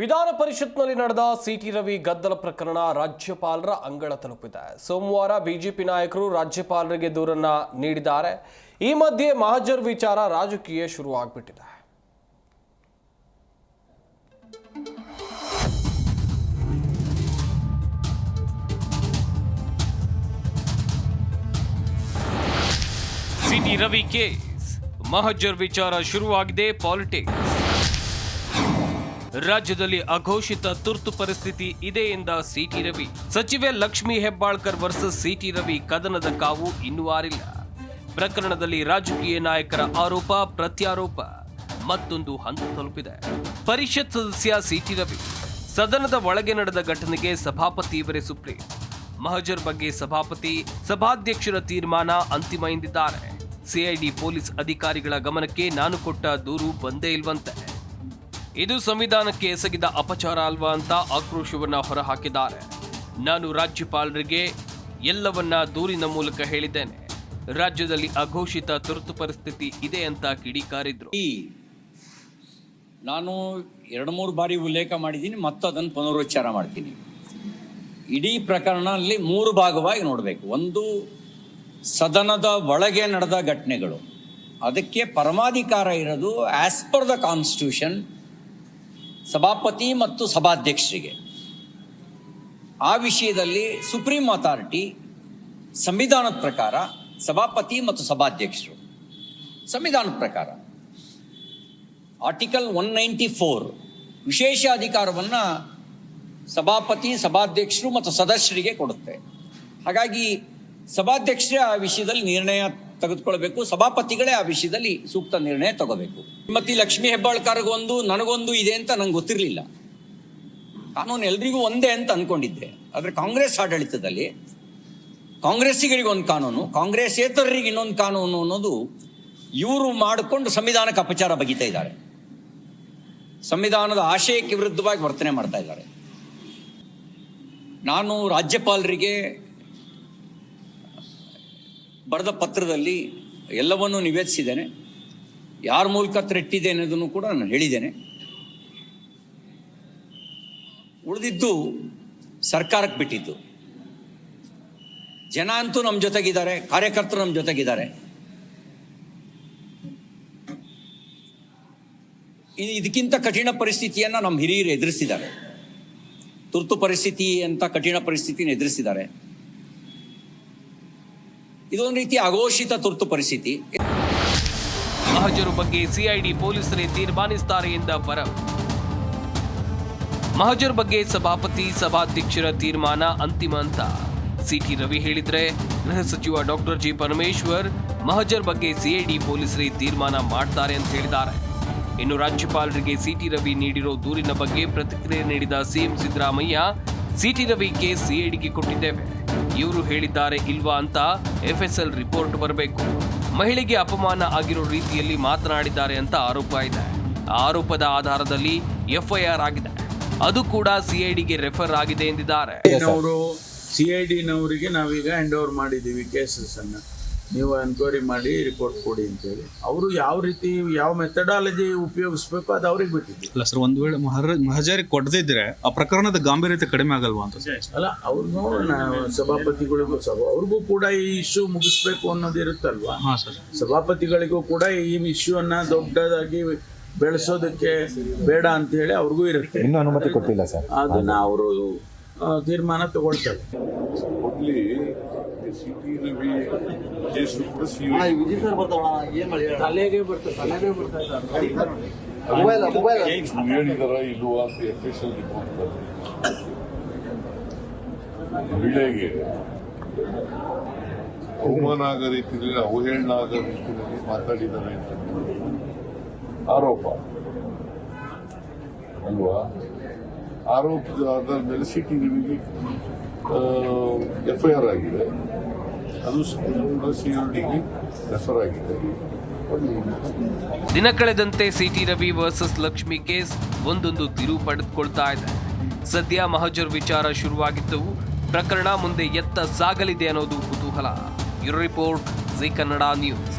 ವಿಧಾನ ಪರಿಷತ್ನಲ್ಲಿ ನಡೆದ ಸಿಟಿ ರವಿ ಗದ್ದಲ ಪ್ರಕರಣ ರಾಜ್ಯಪಾಲರ ಅಂಗಳ ತಲುಪಿದೆ. ಸೋಮವಾರ ಬಿಜೆಪಿ ನಾಯಕರು ರಾಜ್ಯಪಾಲರಿಗೆ ದೂರನ್ನ ನೀಡಿದ್ದಾರೆ. ಈ ಮಧ್ಯೆ ಮಹಾಜರ್ ವಿಚಾರ ರಾಜಕೀಯ ಶುರುವಾಗ್ಬಿಟ್ಟಿದೆ. City Ravi case. ಮಹಜರ್ ವಿಚಾರ ಶುರುವಾಗಿದೆ ಪಾಲಿಟಿಕ್ಸ್. ರಾಜ್ಯದಲ್ಲಿ ಅಘೋಷಿತ ತುರ್ತು ಪರಿಸ್ಥಿತಿ ಇದೆ ಎಂದ ಸಿಟಿ ರವಿ. ಸಚಿವೆ ಲಕ್ಷ್ಮಿ ಹೆಬ್ಬಾಳ್ಕರ್ ವರ್ಸಸ್ ಸಿಟಿ ರವಿ ಕದನದ ಕಾವು ಇನ್ನೂ ಆರಿಲ್ಲ. ಪ್ರಕರಣದಲ್ಲಿ ರಾಜಕೀಯ ನಾಯಕರ ಆರೋಪ, ಪ್ರತ್ಯಾರೋಪ ಮತ್ತೊಂದು ಹಂತ ತಲುಪಿದೆ. ಪರಿಷತ್ ಸದಸ್ಯ ಸಿಟಿ ರವಿ ಸದನದ ಒಳಗೆ ನಡೆದ ಘಟನೆಗೆ ಸಭಾಪತಿ ಇವರೇ ಸುಪ್ರೀಂ. ಮಹಜರ್ ಬಗ್ಗೆ ಸಭಾಪತಿ, ಸಭಾಧ್ಯಕ್ಷರ ತೀರ್ಮಾನ ಅಂತಿಮ ಎಂದಿದ್ದಾರೆ. ಸಿಐಡಿ ಪೊಲೀಸ್ ಅಧಿಕಾರಿಗಳ ಗಮನಕ್ಕೆ ನಾನು ಕೊಟ್ಟ ದೂರು ಬಂದೇ ಇಲ್ವಂತೆ. ಇದು ಸಂವಿಧಾನಕ್ಕೆ ಎಸಗಿದ ಅಪಚಾರ ಅಲ್ವಾ ಅಂತ ಆಕ್ರೋಶವನ್ನು ಹೊರಹಾಕಿದ್ದಾರೆ. ನಾನು ರಾಜ್ಯಪಾಲರಿಗೆ ಎಲ್ಲವನ್ನ ದೂರಿನ ಮೂಲಕ ಹೇಳಿದ್ದೇನೆ. ರಾಜ್ಯದಲ್ಲಿ ಅಘೋಷಿತ ತುರ್ತು ಪರಿಸ್ಥಿತಿ ಇದೆ ಅಂತ ಕಿಡಿಕಾರಿದ್ರು. ನಾನು ಎರಡು ಮೂರು ಬಾರಿ ಉಲ್ಲೇಖ ಮಾಡಿದ್ದೀನಿ ಮತ್ತು ಅದನ್ನು ಪುನರುಚ್ಚಾರ ಮಾಡ್ತೀನಿ. ಇಡೀ ಪ್ರಕರಣದಲ್ಲಿ ಮೂರು ಭಾಗವಾಗಿ ನೋಡಬೇಕು. ಒಂದು ಸದನದ ಒಳಗೆ ನಡೆದ ಘಟನೆಗಳು. ಅದಕ್ಕೆ ಪರಮಾಧಿಕಾರ ಇರೋದು ಆಸ್ ಪರ್ ದ ಕಾನ್ಸ್ಟಿಟ್ಯೂಷನ್ ಸಭಾಪತಿ ಮತ್ತು ಸಭಾಧ್ಯಕ್ಷರಿಗೆ. ಆ ವಿಷಯದಲ್ಲಿ ಸುಪ್ರೀಂ ಅಥಾರಿಟಿ ಸಂವಿಧಾನದ ಪ್ರಕಾರ ಸಭಾಪತಿ ಮತ್ತು ಸಭಾಧ್ಯಕ್ಷರು. ಸಂವಿಧಾನದ ಪ್ರಕಾರ. ಆರ್ಟಿಕಲ್ ಒನ್ ನೈಂಟಿ ಫೋರ್ ವಿಶೇಷ ಅಧಿಕಾರವನ್ನು ಸಭಾಪತಿ, ಸಭಾಧ್ಯಕ್ಷರು ಮತ್ತು ಸದಸ್ಯರಿಗೆ ಕೊಡುತ್ತೆ. ಹಾಗಾಗಿ ಸಭಾಧ್ಯಕ್ಷರೇ ಆ ವಿಷಯದಲ್ಲಿ ನಿರ್ಣಯ ತೆಗೆದುಕೊಳ್ಬೇಕು. ಸಭಾಪತಿಗಳೇ ಆ ವಿಷಯದಲ್ಲಿ ಸೂಕ್ತ ನಿರ್ಣಯ ತಗೋಬೇಕು. ಶ್ರೀಮತಿ ಲಕ್ಷ್ಮೀ ಹೆಬ್ಬಾಳ್ಕರ್ಗೊಂದು ನನಗೊಂದು ಇದೆ ಅಂತ ನಂಗೆ ಗೊತ್ತಿರಲಿಲ್ಲ. ಕಾನೂನು ಎಲ್ರಿಗೂ ಒಂದೇ ಅಂತ ಅನ್ಕೊಂಡಿದ್ದೆ. ಆದರೆ ಕಾಂಗ್ರೆಸ್ ಆಡಳಿತದಲ್ಲಿ ಕಾಂಗ್ರೆಸ್ಸಿಗರಿಗೆ ಒಂದು ಕಾನೂನು ಕಾಂಗ್ರೆಸ್ಸೇತರರಿಗೆ ಇನ್ನೊಂದು ಕಾನೂನು ಅನ್ನೋದು ಇವರು ಮಾಡಿಕೊಂಡು ಸಂವಿಧಾನಕ್ಕೆ ಅಪಚಾರ ಬಗೀತಾ ಇದ್ದಾರೆ. ಸಂವಿಧಾನದ ಆಶಯಕ್ಕೆ ವಿರುದ್ಧವಾಗಿ ವರ್ತನೆ ಮಾಡ್ತಾ ಇದ್ದಾರೆ. ನಾನು ರಾಜ್ಯಪಾಲರಿಗೆ ಬರೆದ ಪತ್ರದಲ್ಲಿ ಎಲ್ಲವನ್ನೂ ನಿವೇದಿಸಿದ್ದೇನೆ. ಯಾರ ಮೂಲಕ ಥ್ರೆಟ್ಟಿದೆ ಅನ್ನೋದನ್ನು ಕೂಡ ನಾನು ಹೇಳಿದ್ದೇನೆ. ಉಳಿದಿದ್ದು ಸರ್ಕಾರಕ್ಕೆ ಬಿಟ್ಟಿದ್ದು. ಜನ ಅಂತೂ ನಮ್ಮ ಜೊತೆಗಿದ್ದಾರೆ, ಕಾರ್ಯಕರ್ತರು ನಮ್ಮ ಜೊತೆಗಿದ್ದಾರೆ. ಇದಕ್ಕಿಂತ ಕಠಿಣ ಪರಿಸ್ಥಿತಿಯನ್ನು ನಮ್ಮ ಹಿರಿಯರು ಎದುರಿಸಿದ್ದಾರೆ. ತುರ್ತು ಪರಿಸ್ಥಿತಿ ಅಂತ ಕಠಿಣ ಪರಿಸ್ಥಿತಿನ ಎದುರಿಸಿದ್ದಾರೆ. ಇದೊಂದು ರೀತಿ ಅಘೋಷಿತ ತುರ್ತು ಪರಿಸ್ಥಿತಿ. ಮಹಜರು ಬಗ್ಗೆ ಸಿಐಡಿ ಪೊಲೀಸರೇ ತೀರ್ಮಾನಿಸುತ್ತಾರೆ ಎಂದ ವರ. ಮಹಜರ್ ಬಗ್ಗೆ ಸಭಾಪತಿ ಸಭಾಧ್ಯಕ್ಷರ ತೀರ್ಮಾನ ಅಂತಿಮ ಅಂತ ಸಿಟಿ ರವಿ ಹೇಳಿದ್ರೆ, ಗೃಹ ಸಚಿವ ಡಾಕ್ಟರ್ ಜಿ ಪರಮೇಶ್ವರ್ ಮಹಜರ್ ಬಗ್ಗೆ ಸಿಐಡಿ ಪೊಲೀಸರೇ ತೀರ್ಮಾನ ಮಾಡ್ತಾರೆ ಅಂತ ಹೇಳಿದ್ದಾರೆ. ಇನ್ನು ರಾಜ್ಯಪಾಲರಿಗೆ ಸಿಟಿ ರವಿ ನೀಡಿರೋ ದೂರಿನ ಬಗ್ಗೆ ಪ್ರತಿಕ್ರಿಯೆ ನೀಡಿದ CM Siddaramaiah, CT Ravi case ಸಿಐಡಿಗೆ ಕೊಟ್ಟಿದ್ದೇವೆ. ಇವರು ಹೇಳಿದ್ದಾರೆ ಇಲ್ವಾ ಅಂತ ಎಫ್ಎಸ್ಎಲ್ ರಿಪೋರ್ಟ್ ಬರಬೇಕು. ಮಹಿಳೆಗೆ ಅಪಮಾನ ಆಗಿರೋ ರೀತಿಯಲ್ಲಿ ಮಾತನಾಡಿದ್ದಾರೆ ಅಂತ ಆರೋಪ ಇದೆ. ಆರೋಪದ ಆಧಾರದಲ್ಲಿ ಎಫ್ಐಆರ್ ಆಗಿದೆ. ಅದು ಕೂಡ ಸಿಐಡಿಗೆ ರೆಫರ್ ಆಗಿದೆ ಎಂದಿದ್ದಾರೆ. ಅವರು ಸಿ ಐ ನಾವೀಗ ಹ್ಯಾಂಡ್ ಓವರ್ ಮಾಡಿದ್ದೀವಿ ಕೇಸಸ್ ಅನ್ನ. ನೀವು ಎನ್ಕ್ವೈರಿ ಮಾಡಿ ರಿಪೋರ್ಟ್ ಕೊಡಿ ಅಂತೇಳಿ. ಅವರು ಯಾವ ರೀತಿ ಯಾವ ಮೆಥಡಾಲಜಿ ಉಪಯೋಗಿಸ್ಬೇಕು ಅದು ಅವ್ರಿಗೆ ಬಿಟ್ಟಿದ್ದೆ. ಅಲ್ಲ ಸರ್ ಒಂದು ವೇಳೆ ಮಹರ ಮಹಜಾರಿ ಕೊಡದಿದ್ರೆ ಆ ಪ್ರಕರಣದ ಗಾಂಭೀರ್ಯತೆ ಕಡಿಮೆ ಆಗಲ್ವಾ ಅಂತ? ಅಲ್ಲ ಅವ್ರು ನೋಡೋಣ ಸಭಾಪತಿಗಳಿಗೂ ಸಭಾ ಅವ್ರಿಗೂ ಕೂಡ ಈ ಇಶ್ಯೂ ಮುಗಿಸ್ಬೇಕು ಅನ್ನೋದು ಇರುತ್ತಲ್ವಾ? ಹಾಂ ಸರ್ ಸಭಾಪತಿಗಳಿಗೂ ಕೂಡ ಈ ಇಶ್ಯೂ ಅನ್ನ ದೊಡ್ಡದಾಗಿ ಬೆಳೆಸೋದಕ್ಕೆ ಬೇಡ ಅಂತ ಹೇಳಿ ಅವ್ರಿಗೂ ಇರುತ್ತೆ. ಇನ್ನೂ ಅನುಮತಿ ಕೊಟ್ಟಿಲ್ಲ ಸರ್ ಅದನ್ನ ಅವರು ತೀರ್ಮಾನ ತಗೊಳ್ತಾರೆ. ಮೊದಲಿ ಸಿಟಿ ರವಿ ಕೇಸು ಕೂಡ ಸಿ ಹೇಳಿದಾರ ಇಲ್ವಾ ಅಂತ ಎಫ್ ಎಸ್ ಎಲ್ ರಿಪೋರ್ಟ್ ಮಹಿಳೆಗೆ ಅವಮಾನ ಆಗೋ ರೀತಿಯಲ್ಲಿ ಅವಹೇಳನ ಆಗೋ ರೀತಿಯಲ್ಲಿ ಮಾತಾಡಿದ್ದಾರೆ ಅಂತ. ಆರೋಪ. ಅಲ್ವಾ? ಆರೋಪದ ಮೇಲೆ ಸಿಟಿ ನಿಮಗೆ ಎಫ್ ಐ ಆರ್ ಆಗಿದೆ. ಅದು ಸಿಐಡಿಗೆ ರೆಫರ್ ಆಗಿದೆ. ದಿನ ಕಳೆದಂತೆ CT Ravi versus Lakshmi case ಒಂದೊಂದು ತಿರುವು ಪಡೆದುಕೊಳ್ತಾ ಇದೆ. ಸದ್ಯ ಮಹಜರ್ ವಿಚಾರ ಶುರುವಾಗಿದ್ದವು ಪ್ರಕರಣ ಮುಂದೆ ಎತ್ತ ಸಾಗಲಿದೆ ಅನ್ನೋದು ಕುತೂಹಲ. Bureau report Zee Kannada news.